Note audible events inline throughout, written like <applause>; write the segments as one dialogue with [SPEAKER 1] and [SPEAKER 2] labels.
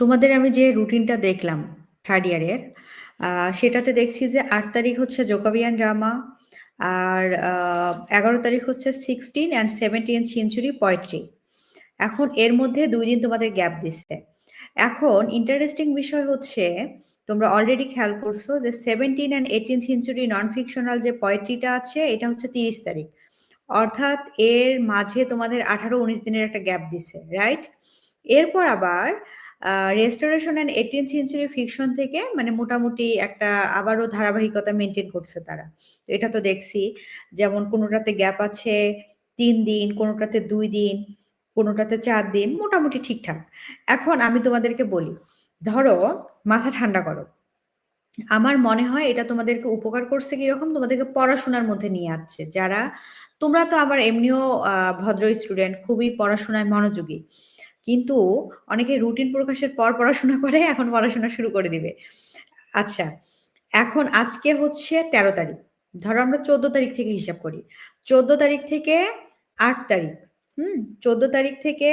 [SPEAKER 1] তোমাদের আমি যে রুটিনটা দেখলাম থার্ড ইয়ারের সেটাতে দেখছি যে আট তারিখ হচ্ছে জোকাবিয়ান ড্রামা আর এগারো তারিখ হচ্ছে sixteen and seventeen century poetry এখন এর মধ্যে দুই দিন তোমাদের গ্যাপ দিচ্ছে। এখন ইন্টারেস্টিং বিষয় হচ্ছে, তোমরা অলরেডি খেয়াল করছ যে seventeen and eighteen century non fictional যে পয়েট্রিটা আছে, এটা হচ্ছে তিরিশ তারিখ। অর্থাৎ এর মাঝে তোমাদের আঠারো, উনিশ দিনের একটা গ্যাপ দিছে রাইট এরপর আবার restoration and eighteen century fiction থেকে মানে মোটামুটি একটা আবারও ধারাবাহিকতা মেনটেন করছে তারা। এটা তো দেখছি, যেমন কোনোটাতে গ্যাপ আছে তিন দিন, কোনোটাতে দুই দিন, কোনোটাতে চার দিন, মোটামুটি ঠিকঠাক। এখন আমি তোমাদেরকে বলি, ধরো মাথা ঠান্ডা করো। আমার মনে হয় এটা তোমাদেরকে উপকার করছে কীরকম? তোমাদেরকে পড়াশোনার মধ্যে নিয়ে আসছে। যারা, তোমরা তো আবার এমনিও ভদ্র স্টুডেন্ট খুবই পড়াশোনায় মনোযোগী। কিন্তু অনেকে রুটিন প্রকাশের পর পড়াশোনা করে, এখন পড়াশোনা শুরু করে দিবে। আচ্ছা এখন আজকে হচ্ছে তেরো তারিখ। ধরো আমরা চোদ্দ তারিখ থেকে হিসাব করি। চোদ্দ তারিখ থেকে আট তারিখ, হুম? চোদ্দ তারিখ থেকে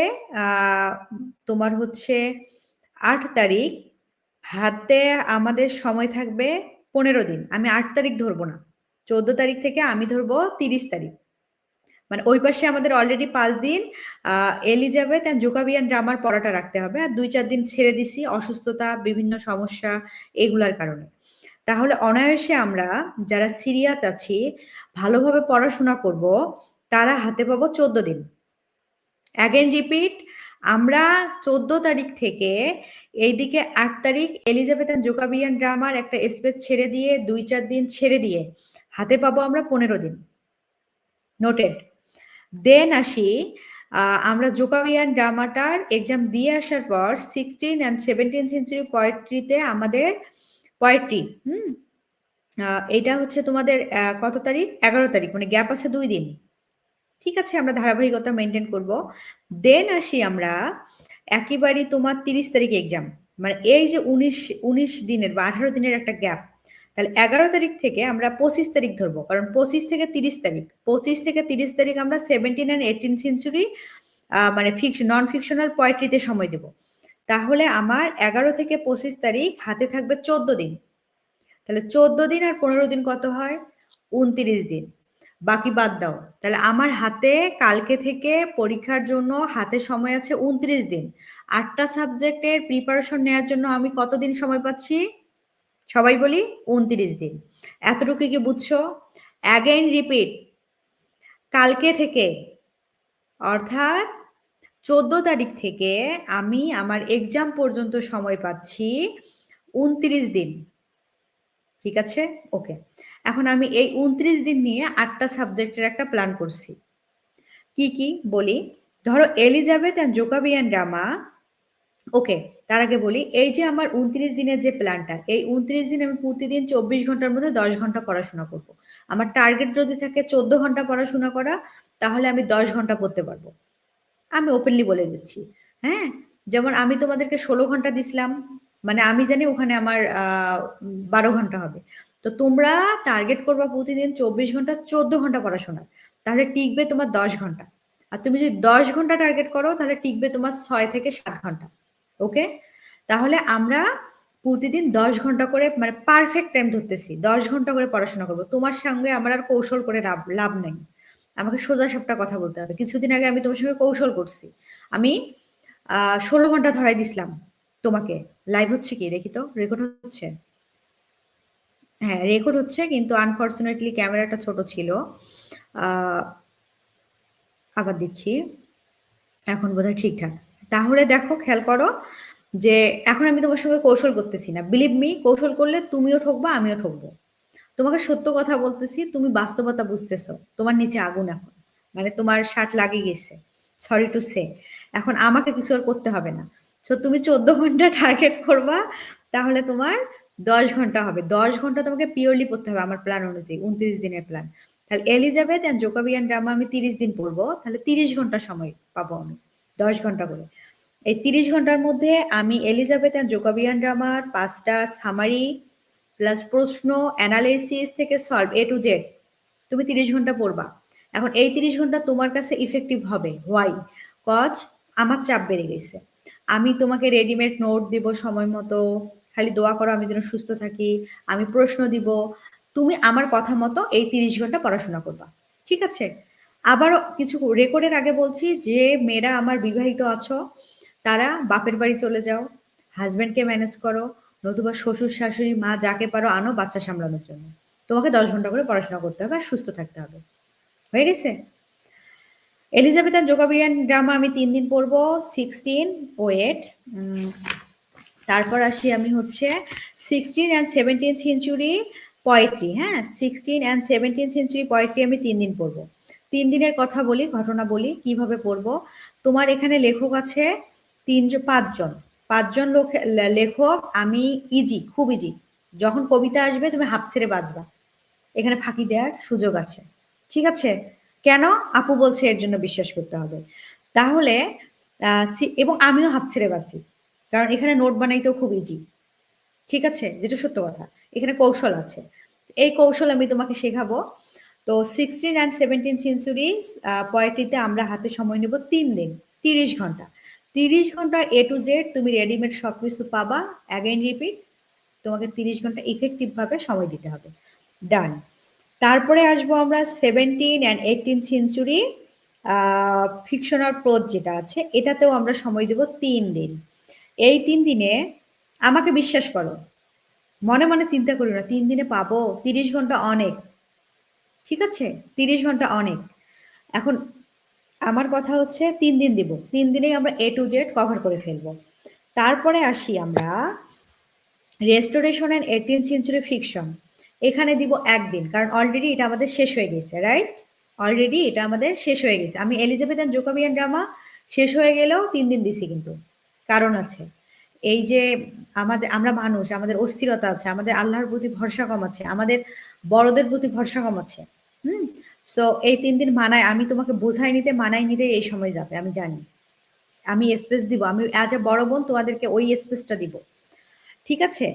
[SPEAKER 1] তোমার হচ্ছে আট তারিখ হাতে আমাদের সময় থাকবে পনেরো দিন। আমি আট তারিখ ধরবো না। চোদ্দ তারিখ থেকে আমি ধরবো তিরিশ তারিখ। মানে ওই পাশে আমাদের অলরেডি পাঁচ দিন এলিজাবেথ অ্যান্ড জোকাবিয়ান ড্রামার পড়াটা রাখতে হবে। আর দুই চার দিন ছেড়ে দিছি অসুস্থতা, বিভিন্ন সমস্যা এগুলার কারণে। তাহলে অনায়াসে আমরা যারা সিরিয়াস আছি, ভালোভাবে পড়াশোনা করব, তারা হাতে পাবো চোদ্দ দিন। অ্যাগেন রিপিট আমরা চোদ্দ তারিখ থেকে এইদিকে আট তারিখ এলিজাবেথ অ্যান্ড জোকাবিয়ান ড্রামার একটা স্পেস ছেড়ে দিয়ে, দুই চার দিন ছেড়ে দিয়ে হাতে পাবো আমরা পনেরো দিন। নোটেড দেন আসি আমরা জোকাবিয়ান ড্রামাটার এক্সাম দিয়ে আসার পর সিক্সটিন অ্যান্ড সেভেন্টিন সেঞ্চুরি পয়েট্রিতে আমাদের পয়েট্রি হুম? এটা হচ্ছে তোমাদের কত তারিখ? এগারো তারিখ মানে গ্যাপ আছে দুই দিন। ঠিক আছে, আমরা ধারাবাহিকতা মেনটেন করব। দেন আসি আমরা একেবারেই তোমার তিরিশ তারিখ এক্সাম মানে এই যে উনিশ উনিশ দিনের বা আঠারো দিনের একটা গ্যাপ তাহলে এগারো তারিখ থেকে আমরা পঁচিশ তারিখ ধরবো, কারণ পঁচিশ থেকে তিরিশ তারিখ, পঁচিশ থেকে তিরিশ তারিখ আমরা সেভেন্টিন অ্যান্ড এইটিন সেঞ্চুরি মানে ফিক্স নন ফিকশনাল পয়েট্রিতে সময় দেব। তাহলে আমার এগারো থেকে পঁচিশ তারিখ হাতে থাকবে চোদ্দ দিন। তাহলে চোদ্দ দিন আর পনেরো দিন কত হয়? উনত্রিশ দিন। বাকি বাদ দাও। তাহলে আমার হাতে কালকে থেকে পরীক্ষার জন্য হাতে সময় আছে উনত্রিশ দিন। আটটা সাবজেক্টের প্রিপারেশন নেওয়ার জন্য আমি কতদিন সময় পাচ্ছি? সবাই বলি উনত্রিশ দিন। এতটুকু কি বুঝছ? অ্যাগেন রিপিট কালকে থেকে, অর্থাৎ চোদ্দ তারিখ থেকে আমি আমার এক্সাম পর্যন্ত সময় পাচ্ছি উনত্রিশ দিন। ঠিক আছে? ওকে এখন আমি এই উনত্রিশ দিন নিয়ে আটটা সাবজেক্টের একটা প্ল্যান করছি। কি কি? বলি, ধরো Elizabeth and Jacobean drama okay, তার আগে বলি, এই যে আমার উনত্রিশ দিনের যে প্ল্যানটা এই উনত্রিশ দিন আমি প্রতিদিন চব্বিশ ঘণ্টার মধ্যে দশ ঘণ্টা পড়াশোনা করব। আমার টার্গেট যদি থাকে চোদ্দ ঘণ্টা পড়াশোনা করা, তাহলে আমি দশ ঘণ্টা পড়তে পারব। আমি ওপেনলি বলে দিচ্ছি। হ্যাঁ? যেমন আমি তোমাদেরকে ষোলো ঘণ্টা দিছিলাম মানে আমি জানি ওখানে আমার বারো ঘণ্টা হবে। তো তোমরা টার্গেট করবা প্রতিদিন চব্বিশ ঘণ্টা চোদ্দ ঘণ্টা পড়াশোনা, তাহলে টিকবে তোমার দশ ঘণ্টা। আর তুমি যদি দশ ঘণ্টা টার্গেট করো, তাহলে টিকবে তোমার ছয় থেকে সাত ঘণ্টা। ওকে? তাহলে আমরা প্রতিদিন দশ ঘণ্টা করে মানে পারফেক্ট টাইম ধরতেছি। দশ ঘণ্টা করে পড়াশোনা করব। তোমার সঙ্গে আমার আর কৌশল করে লাভ নেই। আমাকে সোজা সাপটা কথা বলতে হবে। কিছুদিন আগে আমি তোমার সঙ্গে কৌশল করছি। আমি ষোলো ঘণ্টা ধরাই দিছিলাম তোমাকে। লাইভ হচ্ছে কি? দেখি তো। রেকর্ড হচ্ছে? হ্যাঁ রেকর্ড হচ্ছে, কিন্তু আনফর্চুনেটলি ক্যামেরাটা ছোট ছিল। আবার দিচ্ছি। এখন বোধহয় ঠিকঠাক। তাহলে দেখো, খেয়াল করো যে এখন আমি তোমার সঙ্গে কৌশল করতেছি না। বিলিভ মি কৌশল করলে তুমিও ঠকবা, আমিও ঠকবো। তোমাকে সত্য কথা বলতেছি, তুমি বাস্তবতা বুঝতেছো, তোমার নিচে আগুন এখন। মানে তোমার শার্ট লাগে গেছে। সরি টু সে এখন আমাকে কিছু আর করতে হবে না। সো তুমি চোদ্দ ঘণ্টা টার্গেট করবা, তাহলে তোমার দশ ঘণ্টা হবে। দশ ঘণ্টা তোমাকে পিওরলি পড়তে হবে আমার প্ল্যান অনুযায়ী, উনত্রিশ দিনের প্ল্যান তাহলে এলিজাবেথ অ্যান্ড জোকাবিয়ান ড্রামা আমি তিরিশ দিন পড়ব, তাহলে তিরিশ ঘণ্টা সময় পাবো আমি। দশ ঘণ্টা করে। এই তিরিশ ঘণ্টার মধ্যে আমি এলিজাবেথ অ্যান্ড জোকাবিয়ান ড্রামার পাঁচটা সামারি প্লাস প্রশ্ন অ্যানালাইসিস থেকে সলভ এ টু জেড তুমি তিরিশ ঘণ্টা পড়বা। এখন এই তিরিশ ঘণ্টা তোমার কাছে ইফেক্টিভ হবে। হোয়াই কজ আমার চাপ বেড়ে গেছে। আমি তোমাকে রেডিমেড নোট দিব সময় মতো। খালি দোয়া করো আমি যেন সুস্থ থাকি। আমি প্রশ্ন দিব। তুমি আমার কথা মতো এই তিরিশ ঘণ্টা পড়াশোনা করবা। ঠিক আছে? আবারও কিছু রেকর্ডের আগে বলছি যে মেয়েরা আমার বিবাহিত আছো, তারা বাপের বাড়ি চলে যাও হাজব্যান্ডকে ম্যানেজ করো, নতুবা শ্বশুর, শাশুড়ি, মা যাকে পারো আনো বাচ্চা সামলানোর জন্য। তোমাকে দশ ঘণ্টা করে পড়াশোনা করতে হবে আর সুস্থ থাকতে হবে। হয়ে গেছে? এলিজাবেথ জোগাবিয়ান ড্রামা আমি তিন দিন পড়ব সিক্সটিন ও ওয়েট তারপর আসি আমি হচ্ছে sixteen and seventeen century poetry হ্যাঁ? Sixteen and seventeen century poetry আমি তিন দিন পড়ব। তিন দিনের কথা বলি, ঘটনা বলি, কীভাবে পড়ব। তোমার এখানে লেখক আছে তিনজন পাঁচজন। পাঁচজন লোক লেখক আমি ইজি, খুব ইজি। যখন কবিতা আসবে, তুমি হাফ ছেড়ে বাজবা। এখানে ফাঁকি দেওয়ার সুযোগ আছে। ঠিক আছে? কেন? আপু বলছে এর জন্য বিশ্বাস করতে হবে। তাহলে এবং আমিও হাফ ছেড়ে বাঁচি কারণ এখানে নোট বানাইতেও খুব ইজি। ঠিক আছে? যেটা সত্য কথা। এখানে কৌশল আছে। এই কৌশল আমি তোমাকে শেখাবো। তো সিক্সটিন অ্যান্ড সেভেন্টিন সেঞ্চুরি পয়েট্রিতে আমরা হাতে সময় নেব তিন দিন, তিরিশ ঘণ্টা। তিরিশ ঘণ্টা এ টু জেড তুমি রেডিমেড সব কিছু পাবা। অ্যাগেন রিপিট তোমাকে তিরিশ ঘণ্টা ইফেক্টিভভাবে সময় দিতে হবে। ডান তারপরে আসব আমরা seventeen and eighteen century fictional prose যেটা আছে, এটাতেও আমরা সময় দেব তিন দিন। এই তিন দিনে আমাকে বিশ্বাস করো, মনে মনে চিন্তা করি না, তিন দিনে পাবো, তিরিশ ঘণ্টা অনেক। ঠিক আছে? তিরিশ ঘণ্টা অনেক। এখন আমার কথা হচ্ছে তিন দিন দিব। তিন দিনেই আমরা এ টু জেড কভার করে ফেলব। তারপরে আসি আমরা restoration and eighteen century fiction এখানে দিব একদিন, কারণ অলরেডি এটা আমাদের শেষ হয়ে গেছে রাইট অলরেডি এটা আমাদের শেষ হয়ে গেছে। আমি এলিজাবেথ অ্যান্ড জোকাবিয়ান ড্রামা শেষ হয়ে গেলেও তিন দিন দিছি কিন্তু। কারণ আছে, এই যে আমাদের, আমরা মানুষ, আমাদের অস্থিরতা আছে, আমাদের আল্লাহর প্রতি ভরসা কম আছে, আমাদের বড়দের প্রতি ভরসা কম আছে। সো এই তিন দিন মানায়, আমি তোমাকে বোঝাই নিতে, মানাই নিতে এই সময় যাবে, আমি জানি। আমি স্পেস দিব, আমি অ্যাজ এ বড় বোন তোমাদেরকে ওই স্পেসটা দিব। ঠিক আছে?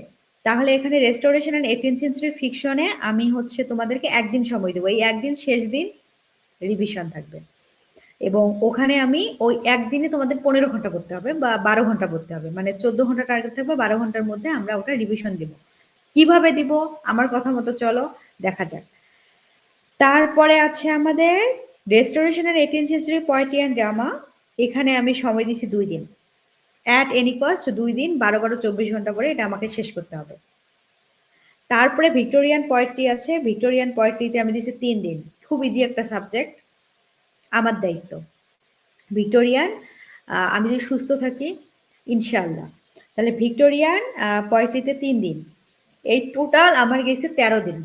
[SPEAKER 1] তাহলে এখানে রেস্টোরেশন অ্যান্ড এইটিন সেঞ্চুরি ফিকশনে আমি হচ্ছে তোমাদেরকে একদিন সময় দেবো, এই একদিন শেষ দিন রিভিশন থাকবে। এবং ওখানে আমি ওই একদিনে তোমাদের পনেরো ঘণ্টা করতে হবে বা বারো ঘণ্টা করতে হবে মানে চোদ্দ ঘণ্টা টার্গেট থাকবে, বারো ঘণ্টার মধ্যে আমরা ওটা রিভিশন দিব। কীভাবে দিব? আমার কথা মতো চলো, দেখা যাক। তারপরে আছে আমাদের রেস্টোরেশনের এইটিন সেঞ্চুরি পয়েন্টি অ্যান্ড ড্রামা এখানে আমি সময় দিছি দুই দিন। অ্যাট এনি কস্ট দুই দিন, বারো বারো, চব্বিশ ঘণ্টা পরে এটা আমাকে শেষ করতে হবে। তারপরে ভিক্টোরিয়ান পয়েট্রি আছে ভিক্টোরিয়ান পয়েট্রিতে আমি দিছি তিন দিন। খুব ইজি একটা সাবজেক্ট আমার দায়িত্ব। ভিক্টোরিয়ান আমি যদি সুস্থ থাকি ইনশাল্লাহ তাহলে ভিক্টোরিয়ান পয়েট্রিতে তিন দিন। এই টোটাল আমার গেছে তেরো দিন।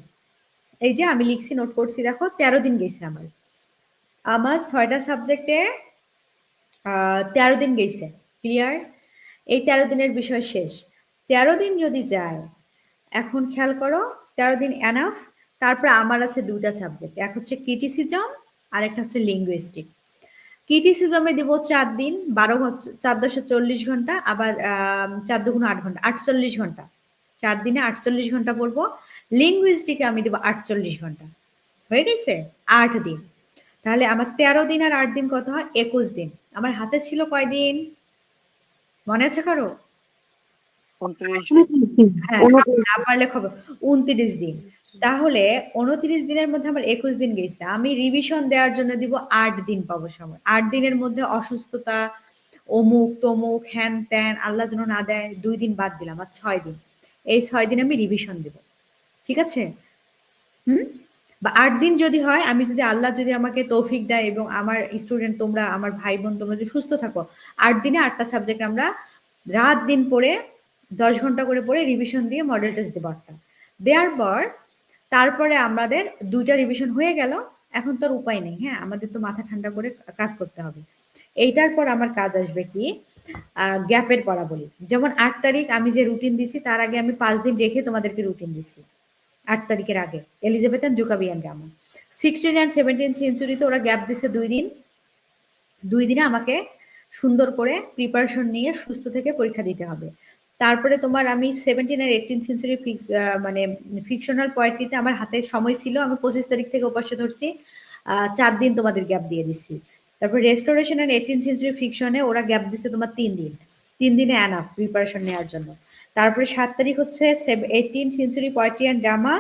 [SPEAKER 1] এই যে আমি লিখছি নোট করছি, দেখো, তেরো দিন গেছে আমার। আমার ছয়টা সাবজেক্টে তেরো দিন গেছে ক্লিয়ার এই তেরো দিনের বিষয় শেষ। তেরো দিন যদি যায়, এখন খেয়াল করো, তেরো দিন এনাফ তারপরে আমার আছে দুটা সাবজেক্ট এক হচ্ছে ক্রিটিসিজম আর একটা হচ্ছে লিঙ্গুইস্টিক ক্রিটিসিজমে দিব চার দিন, বারো চার দশে চল্লিশ ঘণ্টা, আবার চার দুগুণ আট ঘণ্টা, আটচল্লিশ ঘণ্টা। চার দিনে আটচল্লিশ ঘণ্টা পড়ব লিঙ্গুইস্টিকে আমি দেবো আটচল্লিশ ঘণ্টা। হয়ে গেছে? আট দিন। তাহলে আমার তেরো দিন আর আট দিন কত হয়? একুশ দিন। আমার হাতে ছিল কয়দিন মনে আছে কারও? হ্যাঁ না পারলে খবর। উনত্রিশ দিন। তাহলে উনত্রিশ দিনের মধ্যে আমার একুশ দিন গেছে। আমি রিভিশন দেওয়ার জন্য দিব আট দিন পাবো সময়। আট দিনের মধ্যে অসুস্থতা অমুক তমুক হ্যান ত্যান আল্লাহ যেন না দেয় দুই দিন বাদ দিলাম। আর ছয় দিন। এই ছয় দিন আমি রিভিশন দেব। ঠিক আছে? হুম? বা আট দিন যদি হয়, আমি যদি আল্লাহ যদি আমাকে তৌফিক দেয় এবং আমার স্টুডেন্ট তোমরা, আমার ভাই বোন তোমরা যদি সুস্থ থাকো, আট দিনে আটটা সাবজেক্ট আমরা রাত দিন পড়ে, দশ ঘণ্টা করে পড়ে রিভিশন দিয়ে মডেল টেস্ট দেবো আটটা। দেওয়ার পর তারপরে আমাদের দুইটা রিভিশন হয়ে গেল। এখন তোর উপায় নেই হ্যাঁ? আমাদের তো মাথা ঠান্ডা করে কাজ করতে হবে। এইটার পর আমার কাজ আসবে কি? গ্যাপের পড়া বলি যেমন আট তারিখ আমি যে রুটিন দিছি তার আগে আমি পাঁচ দিন রেখে তোমাদেরকে রুটিন দিছি আট তারিখের আগে। Elizabeth and Jacobean drama sixteen and seventeen সেঞ্চুরিতে ওরা গ্যাপ দিছে দুই দিন। দুই দিনে আমাকে সুন্দর করে প্রিপারেশন নিয়ে সুস্থ থেকে পরীক্ষা দিতে হবে। তারপরে তোমার আমি সেভেন্টিন আর এইটিন সেঞ্চুরি ফিক্স মানে ফিকশনাল পয়েন্টটিতে আমার হাতে সময় ছিল। আমি পঁচিশ তারিখ থেকে উপাসে ধরছি। চার দিন তোমাদের গ্যাপ দিয়ে দিছি। তারপর রেস্টোরেশন অ্যান্ড এইটিন সেঞ্চুরি ফিকশনে ওরা গ্যাপ দিছে তোমার তিন দিন। তিন দিনে অ্যানাফ প্রিপারেশন নেওয়ার জন্য। তারপরে সাত তারিখ হচ্ছে eighteen century poetry and drama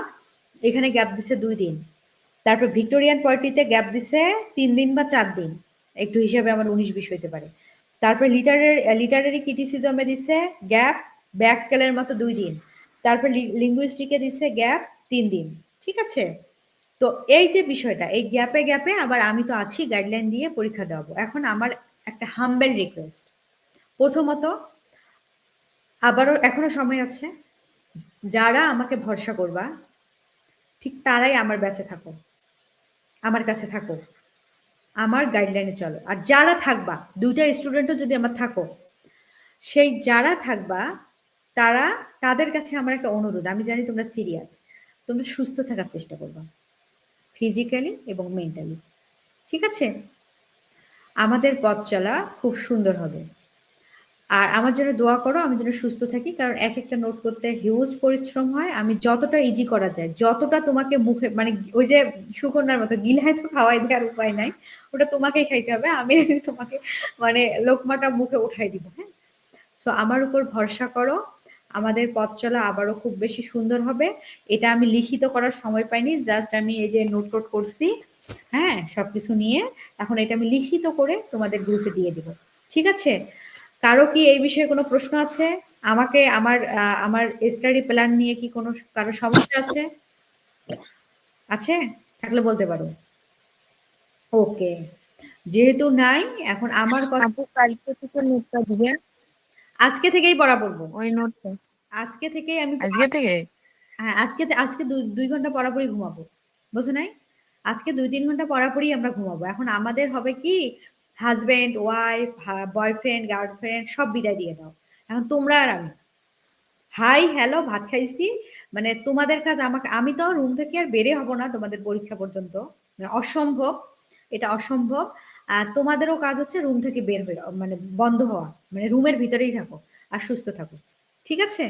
[SPEAKER 1] এখানে গ্যাপ দিছে দুই দিন। তারপর ভিক্টোরিয়ান পয়েট্রিতে গ্যাপ দিছে তিন দিন বা চার দিন। একটু হিসাবে আমার উনিশ, বিশ হইতে পারে। তারপরে লিটারের লিটারারি ক্রিটিসিজমে দিছে গ্যাপ ব্যাক কেলের মতো দুই দিন। তারপর লিঙ্গুইস্টিকে দিছে গ্যাপ তিন দিন। ঠিক আছে? তো এই যে বিষয়টা, এই গ্যাপে গ্যাপে আবার আমি তো আছি গাইডলাইন দিয়ে পরীক্ষা দেওয়াবো। এখন আমার একটা হাম্বেল রিকোয়েস্ট প্রথমত আবারও এখনও সময় আছে। যারা আমাকে ভরসা করবা, ঠিক তারাই আমার ব্যাচে থাকো, আমার কাছে থাকো, আমার গাইডলাইনে চলো। আর যারা থাকবা, দুইটা স্টুডেন্টও যদি আমার থাকো, সেই যারা থাকবা, তারা তাদের কাছে আমার একটা অনুরোধ, আমি জানি তোমরা সিরিয়াস তোমরা সুস্থ থাকার চেষ্টা করবা ফিজিক্যালি এবং মেন্টালি ঠিক আছে? আমাদের পথ চলা খুব সুন্দর হবে। আর আমার জন্য দোয়া করো, আমি যেন সুস্থ থাকি, কারণ এক একটা নোট করতে হিউজ পরিশ্রম হয়। আমি যতটা ইজি করা যায়, যতটা তোমাকে মুখে মানে ওই যে সুকন্যার মতো গিলায় তো খাওয়াই দেওয়ার উপায় নাই, ওটা তোমাকেই খাইতে হবে, আমি <laughs> তোমাকে মানে লোকমাটা মুখে উঠাই দিব হ্যাঁ? সো আমার উপর ভরসা করো, আমাদের পথ চলা আবারও খুব বেশি সুন্দর হবে। এটা আমি লিখিত করার সময় পাইনি জাস্ট আমি এই যে নোট টোট করছি হ্যাঁ? সবকিছু নিয়ে, এখন এটা আমি লিখিত করে তোমাদের গ্রুপে দিয়ে দিব। ঠিক আছে? কারও কি এই বিষয়ে কোনো প্রশ্ন আছে? আমাকে আমার আমার স্টাডি প্ল্যান নিয়ে কি কোনো কারও সমস্যা আছে? আছে? থাকলে বলতে পারো। ওকে যেহেতু নাই এখন আমার কথা
[SPEAKER 2] কালকে থেকে নোটটা দিবেন
[SPEAKER 1] আজকে থেকেই পড়া পড়ব।
[SPEAKER 2] ওই নোটটা
[SPEAKER 1] আজকে থেকেই আমি
[SPEAKER 2] আজকে থেকে?
[SPEAKER 1] হ্যাঁ আজকে আজকে দুই ঘণ্টা পড়াপড়ি ঘুমাবো। বুঝো নাই? আজকে দুই তিন ঘণ্টা পড়াপড়ি আমরা ঘুমাবো। এখন আমাদের হবে কি হাজবেন্ড ওয়াইফ বয়ফ্রেন্ড গার্লফ্রেন্ড সব বিদায় দিয়ে দাও। এখন তোমরা আর আমি। হাই হ্যালো ভাত খাইছি। মানে তোমাদের কাজ আমাকে, আমি তো রুম থেকে আর বেরে হব না তোমাদের পরীক্ষা পর্যন্ত। মানে অসম্ভব, এটা অসম্ভব। আর তোমাদেরও কাজ হচ্ছে রুম থেকে বের হয়ে মানে বন্ধ হওয়া। মানে রুমের ভিতরেই থাকো আর সুস্থ থাকো। ঠিক আছে?